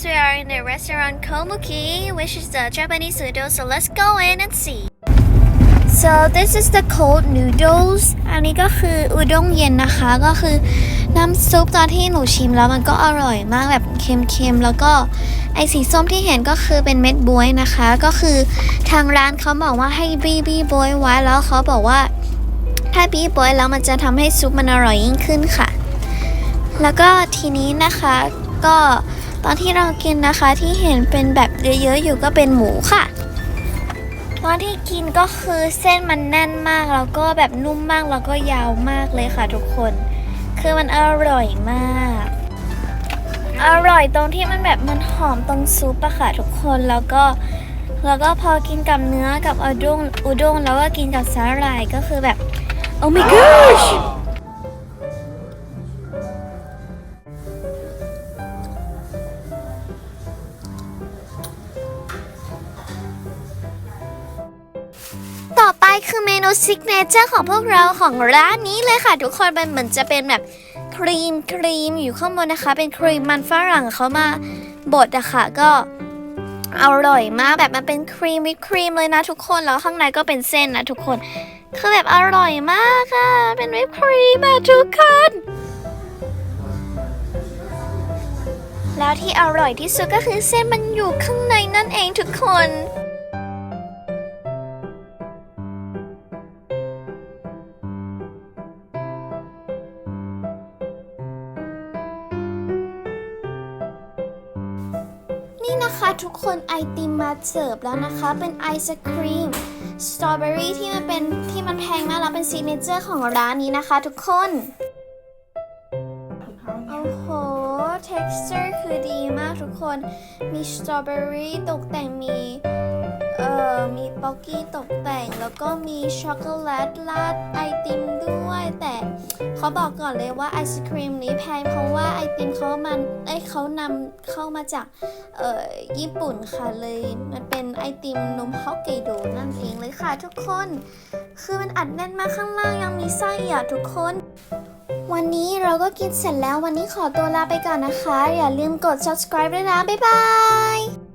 guys, we are in the restaurant Komuki, which is the Japanese noodle. So let's go in and see. So this is the cold noodles อันนี้ก็คืออุด้งเย็นนะคะ ก็คือน้ำซุปตอนที่หนูชิมแล้วมันก็อร่อยมากแบบเค็มๆ แล้วก็ไอสีส้มที่เห็นก็คือเป็นเม็ดบวยนะคะ ก็คือทางร้านเขาบอกว่าให้บี้บี้บวยไว้แล้วเขาบอกว่าถ้าบี้บวยแล้วมันจะทำให้ซุปมันอร่อยยิ่งขึ้นค่ะ แล้วก็ทีนี้นะคะก็ ตอนที่เรากินนะคะที่เห็นเป็นแบบเยอะๆอยู่ก็เป็นหมูค่ะ ตอนที่กินก็คือเส้นมันแน่นมากแล้วก็แบบนุ่มมากแล้วก็ยาวมากเลยค่ะทุกคน คือมันอร่อยมาก อร่อยตรงที่มันแบบมันหอมตรงซุปอะค่ะทุกคนแล้วก็แล้วก็พอกินกับเนื้อกับอุด้งอุด้งแล้วก็กินกับสาหร่ายก็คือแบบ oh my gosh คือเมนูซิกเนเจอร์ของพวกเราของร้านนี้เลยค่ะ ทุกคนมันเหมือนจะเป็นแบบครีมครีมอยู่ข้างบนนะคะ เป็นครีมมันฝรั่งเขามาบดอะค่ะก็อร่อยมากแบบมันเป็นครีมวิปครีมเลยนะทุกคนแล้วข้างในก็เป็นเส้นนะทุกคนคือแบบอร่อยมากค่ะ เป็นวิปครีมอะทุกคนแล้วที่อร่อยที่สุดก็คือเส้นมันอยู่ข้างในนั่นเองทุกคน นะคะทุกคนไอติมมาเสิร์ฟแล้วนะคะ เป็นไอศครีมสตรอเบอรี่ที่มันเป็นที่มันแพงมากแล้วเป็นซีเนเจอร์ของร้านนี้นะคะทุกคนโอ้โห texture คือดีมากทุกคน มีสตรอเบอรี่ตกแต่งมี เอ่อมีป๊อกกี้ตกแต่งแล้วก็มีช็อกโกแลตราดไอติมด้วย แต่เขาบอกก่อนเลยว่าไอศครีมนี้แพงเพราะว่าไอติมเขามันเอ้ยเขานำเข้ามาจากเอ่อญี่ปุ่นค่ะเลย มันเป็นไอติมนมฮอกไกโดนั่นเองเลยค่ะทุกคน คือมันอัดแน่นมากข้างล่างยังมีไส้อะทุกคน วันนี้เราก็กินเสร็จแล้ววันนี้ขอตัวลาไปก่อนนะคะ อย่าลืมกด subscribe ด้วยนะบ๊ายบาย